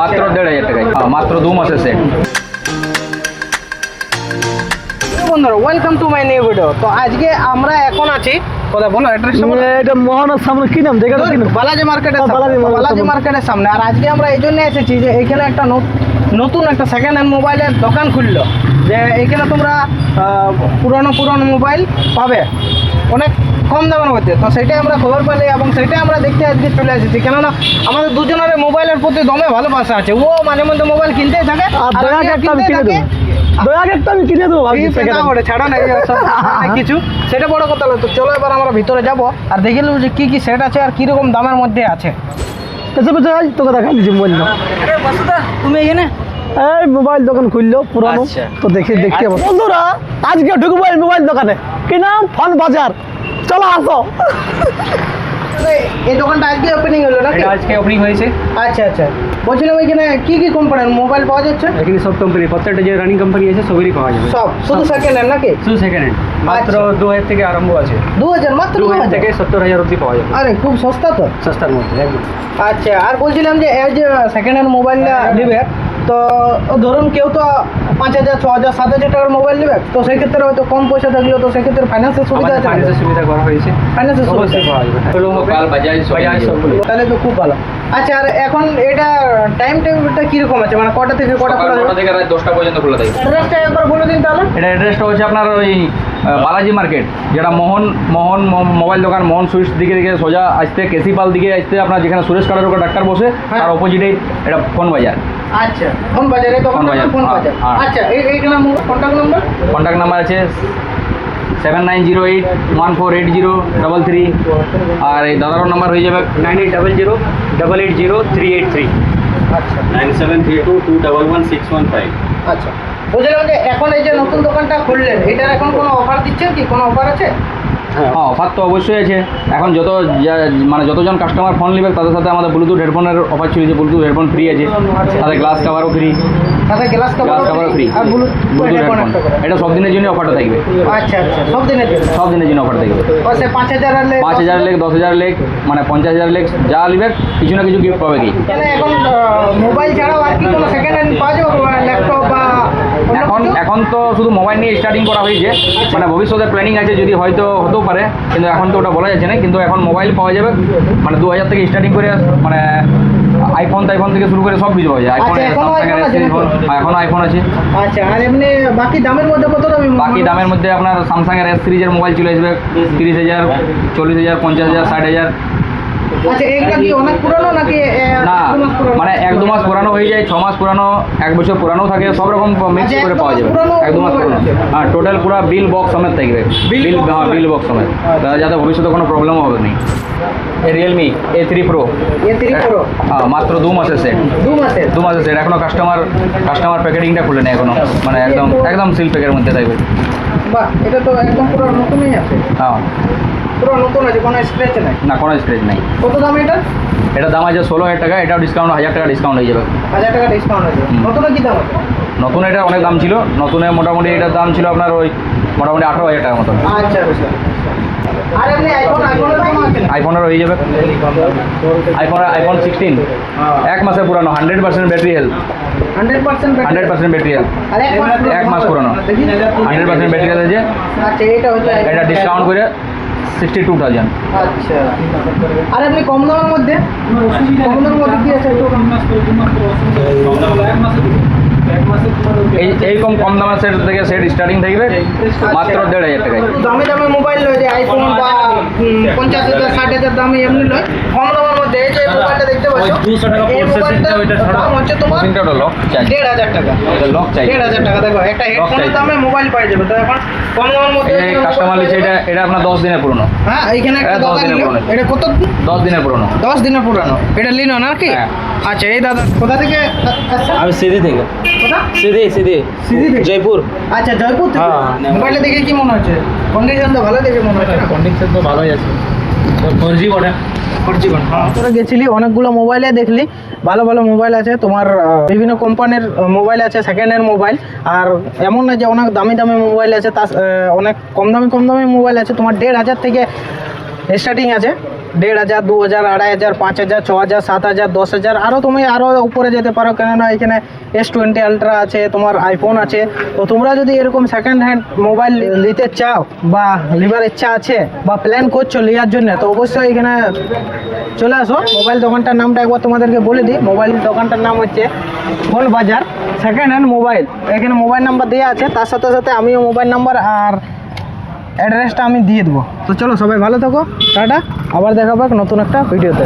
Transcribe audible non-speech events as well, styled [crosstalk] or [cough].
মাত্র দেড় হাজার টাকায়। হ্যাঁ, মাত্র দু মাসের সেট বন্ধুরা welcome to my new video তো আজকে আমরা এখন আছি কোথায় বলো অ্যাড্রেসটা বলো। এটা মোহনার সামনে কি নাম? দেখে কি বালাজি মার্কেটের হ্যাঁ, সামনে। বালাজি বালাজি সামনে। মার্কেটের সামনে। আর আজকে আমরা এই জন্য এসেছি যে এখানে একটা নতুন একটা সেকেন্ড হ্যান্ড মোবাইলের দোকান খুললো। যে এখানে তোমরা আহ, পুরনো পুরনো মোবাইল পাবে। অনেক কম দামের মধ্যে। তো সেটাই আমরা খবর পেলে এবং সেটাই আমরা দেখতে আজকে চলে এসেছি। কেননা আমাদের দুজনের মোবাইলের প্রতি দমে ভালোবাসা আছে। ও মাঝে মধ্যে মোবাইল কিনতেই থাকে [laughs] কিছু। সেটা বড় কথা তো চলো এবার আমরা ভিতরে যাব আর দেখে নেব যে কি কি সেট আছে আর কীরকম দামের মধ্যে আছে। আজ তোকে তুমি এখানে? এই মোবাইল দোকান খুললো পুরানো। আচ্ছা। তো দেখি দেখতে যাব বন্ধুরা আজকে ঢুকবো এই মোবাইল দোকানে। কি নাম? ফন বাজার। চলো আসো। এই দোকানটা আজকে ওপেনিং হলো নাকি? আজকে ওপেনিং হয়েছে। আচ্ছা আচ্ছা। বলছিলাম এখানে কি কি কোম্পানির মোবাইল পাওয়া যাচ্ছে? এখানে সব কোম্পানি প্রত্যেকটা যে রানিং কোম্পানি আছে সবেরই পাওয়া যাবে। সব? শুধু সেকেন্ড হ্যান্ড নাকি? শুধু সেকেন্ড হ্যান্ড মাত্র আচ্ছা। দু হাজার থেকে আরম্ভ আছে। দু হাজার মাত্র দু হাজার হাজার? থেকে সত্তর হাজার অবধি পাওয়া যাবে। আরে খুব সস্তা তো? সস্তার মধ্যে একদম। আচ্ছা আর বলছিলাম যে এই যে সেকেন্ড হ্যান্ড মোবাইলটা নেবে? তো ধরুন কেউ তো পাঁচ হাজার ছ হাজার সাত হাজার টাকার মোবাইল নেবে তো সেই ক্ষেত্রে হয়তো কম পয়সা থাকলেও তো সেক্ষেত্রে ফাইন্যান্সের সুবিধা আছে ফাইন্যান্সের সুবিধা করা হয়েছে। ফাইন্যান্সের সুবিধা। তাহলে তো খুব ভালো। আচ্ছা আর এখন এটা টাইম টেবিলটা কীরকম আছে? মানে কটা থেকে কটা খোলা নটা থেকে রাত দশটা পর্যন্ত খোলা থাকে অ্যাড্রেসটা একবার বলে দিন তাহলে। এটা অ্যাড্রেসটা হচ্ছে আপনার ওই বালাজি মার্কেট যেটা মোহন মোহন মোবাইল দোকান মোহন সুইটস দিকে দিকে সোজা আসতে কেসিপাল দিকে আসতে আপনার যেখানে সুরেশ কালের ওপর ডাক্তার বসে হ্যাঁ। তার অপোজিটেই এটা ফোন বাজার আচ্ছা ফোন বাজারে তো ফোন বাজার, ফোন হ্যাঁ, বাজার। হ্যাঁ। আচ্ছা এই এইখানে কন্ট্যাক্ট নাম্বার? কন্ট্যাক্ট নাম্বার আছে seven nine zero eight one four eight zero double three আর এই দাদারও নাম্বার হয়ে যাবে nine eight double zero double eight zero three eight three আচ্ছা। Nine seven three two two double one six one five আচ্ছা। বলছিলাম যে এখন এই যে নতুন দোকানটা খুললেন এটার এখন কোনো অফার দিচ্ছেন কি? কোনো অফার আছে? হ্যাঁ। অফার তো অবশ্যই আছে। এখন যত যা- মানে যতজন কাস্টমার ফোন নেবে তাদের সাথে আমাদের ব্লুটুথ হেডফোনের অফার চলছে ব্লুটুথ হেডফোন ফ্রি আছে। সাথে গ্লাস কাভারও ফ্রি সাথে গ্লাস কাভারও ফ্রি আর ব্লুটুথ হেডফোন এটা সব দিনের জন্য অফারটা থাকবে। আচ্ছা আচ্ছা সব দিনের জন্য। সব দিনের জন্য অফার থাকবে। সে পাঁচ হাজার আর পাঁচ হাজার লেগ দশ হাজার লেগ মানে পঞ্চাশ হাজার লেগ যা নেবে কিছু না কিছু গিফট পাবে কি এখন মোবাইল ছাড়াও আর কি কোনো সেকেন্ড হ্যান্ড পাওয়া যাবে? ল্যাপটপ বা এখন তো শুধু মোবাইল নিয়ে স্টার্টিং করা হয়েছে। মানে ভবিষ্যতে প্ল্যানিং আছে যদি হয়তো হতেও পারে কিন্তু এখন তো ওটা বলা যাচ্ছে না। কিন্তু এখন মোবাইল পাওয়া যাবে। মানে দু হাজার থেকে স্টার্টিং করে মানে আইফোন টাইফোন থেকে শুরু করে সব কিছু পাওয়া যায়। আইফোন? এখন আইফোন আছে আচ্ছা আর এমনি বাকি দামের মধ্যে কত দামি বাকি দামের মধ্যে আপনার স্যামসাংয়ের এস সিরিজের মোবাইল চলে আসবে তিরিশ হাজার চল্লিশ হাজার পঞ্চাশ হাজার ষাট হাজার। আচ্ছা এইগুলা কি অনেক পুরনো নাকি না? মানে এক দু মাস পুরানো হয়ে যায় ছ মাস পুরানো এক বছর পুরানো থাকে সব রকম মিক্স আচ্ছা, করে পাওয়া যাবে। এক দু মাস পুরানো। হ্যাঁ টোটাল পুরো বিল বক্স সমেত থাকবে। বিল হ্যাঁ বিল বক্স সমেত? তা যাতে ভবিষ্যতে কোনো প্রবলেমও হবে না। Realme A three pro A three pro হ্যাঁ মাত্র দু মাসের সেট দু মাসের? দু মাসের সেট এখনও কাস্টমার কাস্টমার প্যাকেটিংটা খুলে নেই এখনও। মানে একদম একদম সিল প্যাকের মধ্যে থাকবে। বাহ এটা তো একদম পুরো নতুনই আছে। হ্যাঁ। পুরো নতুন আছে কোনো স্ক্র্যাচ নাই? না কোনো স্ক্রেচ নেই। কত দাম এটা? এটা দাম আছে ষোলো হাজার টাকা এটাও ডিসকাউন্ট হাজার টাকা ডিসকাউন্ট হয়ে যাবে। হাজার টাকা ডিসকাউন্ট আছে হুম। নতুন কি দাম আছে? নতুন এটা অনেক দাম ছিল। নতুনে মোটামুটি এটার দাম ছিল আপনার ওই মোটামুটি আঠারো হাজার টাকার মতন আচ্ছা আচ্ছা আর এমনি আইফোন আইফোনের না? হয়ে যাবে। আইফোন আইফোন সিক্সটিন এক মাসের পুরানো hundred percent battery health hundred percent battery health এক মাস পুরানো। হান্ড্রেড পার্সেন্ট ব্যাটারি হেলথ আছে আচ্ছা। এটা ডিসকাউন্ট করে সিক্সটি টু থাউজেন্ড আচ্ছা। আর এমনি কম দামের মধ্যে? কম দামের মধ্যে কি আছে? এই এইরকম কম দামের সেট থেকে সেট স্টার্টিং থাকবে মাত্র দেড় হাজার টাকায়। দামি দামি মোবাইল নয় যে আইফোন বা পঞ্চাশ হাজার ষাট হাজার দামি এমনি নয় কম দামের যে মোবাইলটা দেখতে পাচ্ছ? এই। দাম হচ্ছে তোমার দেড় হাজার টাকা। লক চাই। দেড় হাজার টাকা দেখো একটা হেডফোনের দামে মোবাইল পাই যাবে। তো এখন কম দামের মধ্যে কাস্টমার লিখছে এটা এটা আপনার দশ দিনের পুরনো। হ্যাঁ এইখানে একটা দশ দিনের পুরনো। এটা কত? দশ দিনের পুরনো। দশ দিনের পুরানো। এটা লিনো নাকি? হ্যাঁ। আচ্ছা এই দাদা কোথা থেকে? আমি সিধি থেকে। কোথা? সিধি সিধি। সিধি থেকে? জয়পুর। আচ্ছা জয়পুর থেকে? হ্যাঁ। মোবাইলটা দেখে কি মনে হচ্ছে? কন্ডিশন তো ভালো দেখে মনে হচ্ছে না? কন্ডিশন তো ভালোই আছে। তোরা গেছিলি অনেকগুলো মোবাইলে দেখলি। ভালো ভালো মোবাইল আছে। তোমার বিভিন্ন কোম্পানির মোবাইল আছে সেকেন্ড হ্যান্ড মোবাইল আর এমন না যে অনেক দামি দামি মোবাইল আছে তা অনেক কম দামি কম দামি মোবাইল আছে। তোমার দেড় হাজার থেকে স্টার্টিং আছে। দেড় হাজার, দু হাজার, আড়াই হাজার, পাঁচ হাজার, ছ হাজার, সাত হাজার, দশ হাজার আরও তুমি আরও উপরে যেতে পারো। কেননা এখানে এস টোয়েন্টি আলট্রা আছে, তোমার আইফোন আছে। তো তোমরা যদি এরকম সেকেন্ড হ্যান্ড মোবাইল নিতে চাও বা নেবার ইচ্ছা আছে বা প্ল্যান করছ নেওয়ার জন্য, তো অবশ্যই এখানে চলে আসো। মোবাইল দোকানটার নামটা একবার তোমাদেরকে বলে দিই। মোবাইল দোকানটার নাম হচ্ছে ফোন বাজার সেকেন্ড হ্যান্ড মোবাইল এখানে মোবাইল নাম্বার দেওয়া আছে, তার সাথে সাথে আমিও মোবাইল নাম্বার আর অ্যাড্রেসটা আমি দিয়ে দেবো। তো চলো সবাই ভালো থাকো, টাটা। আবার দেখা পাক নতুন একটা ভিডিওতে।